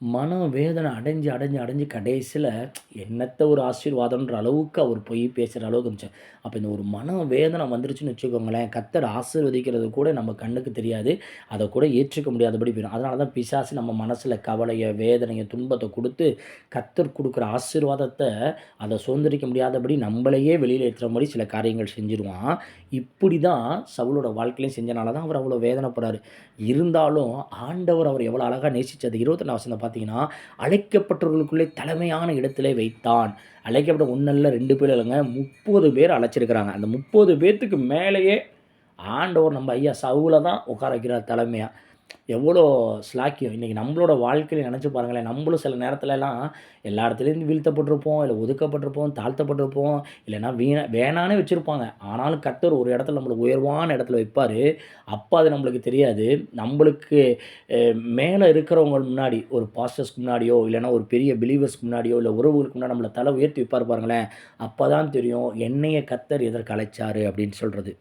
மனம் வேதனை அடைஞ்சு, அடைஞ்சு, அடைஞ்சு கடைசியில் என்னத்த ஒரு ஆசீர்வாதம்ன்ற அளவுக்கு அவர் போய் பேசுகிற அளவுக்கு இருந்துச்சு. அப்போ இந்த ஒரு மன வேதனை வந்துருச்சுன்னு வச்சுக்கோங்களேன், கத்தர் ஆசீர்வதிக்கிறது கூட நம்ம கண்ணுக்கு தெரியாது. அதை கூட ஏற்றுக்க முடியாதபடி போயிடும் அதனால தான் பிசாசு நம்ம மனசில் கவலையை வேதனையை துன்பத்தை கொடுத்து கத்தர் கொடுக்குற ஆசீர்வாதத்தை அதை சுதந்திரிக்க முடியாதபடி நம்மளையே வெளியில் ஏற்றுற மாதிரி சில காரியங்கள் செஞ்சுருவான். இப்படி தான் சவுளோட வாழ்க்கையிலையும் செஞ்சனால தான் அவர் அவ்வளோ வேதனைப்படுறாரு. இருந்தாலும் ஆண்டவர் அவர் எவ்வளோ அழகா நேசிச்சது 22ஆம் வசனம் பார்த்தீங்கன்னா, அழைக்கப்பட்டவர்களுக்குள்ளே தலைமையான இடத்திலே வைத்தான். அழைக்கப்பட்ட ஒன்றல்ல ரெண்டு பேர் இல்லைங்க முப்பது பேர் அழைச்சிருக்கிறாங்க. அந்த முப்பது பேர்த்துக்கு மேலேயே ஆண்டவர் நம்ம ஐயா சவுல தான் உட்கார வைக்கிறார் தலைமையா. எவ்வளோ ஸ்லாக்கியம். இன்றைக்கி நம்மளோட வாழ்க்கையில் நினச்சி பாருங்களேன். நம்மளும் சில நேரத்துலலாம் எல்லா இடத்துலேருந்து வீழ்த்தப்பட்டிருப்போம், இல்லை ஒதுக்கப்பட்டிருப்போம், தாழ்த்தப்பட்டிருப்போம், இல்லைன்னா வீணா வேணானே வச்சுருப்பாங்க ஆனாலும் கத்தர் ஒரு இடத்துல நம்மளுக்கு உயர்வான இடத்துல வைப்பார் அப்போ அது நம்மளுக்கு தெரியாது. நம்மளுக்கு மேலே இருக்கிறவங்க முன்னாடி, ஒரு பாஸ்டர்ஸ்க்கு முன்னாடியோ, இல்லைன்னா ஒரு பெரிய பிலீவர்ஸ்க்கு முன்னாடியோ, இல்லை உறவுகளுக்கு முன்னாடி நம்மளை தலை உயர்த்தி வைப்பார் பாருங்களேன். அப்போ தான் தெரியும், என்னைய கத்தர் எதற்கு அழைச்சார் அப்படின்னு சொல்கிறது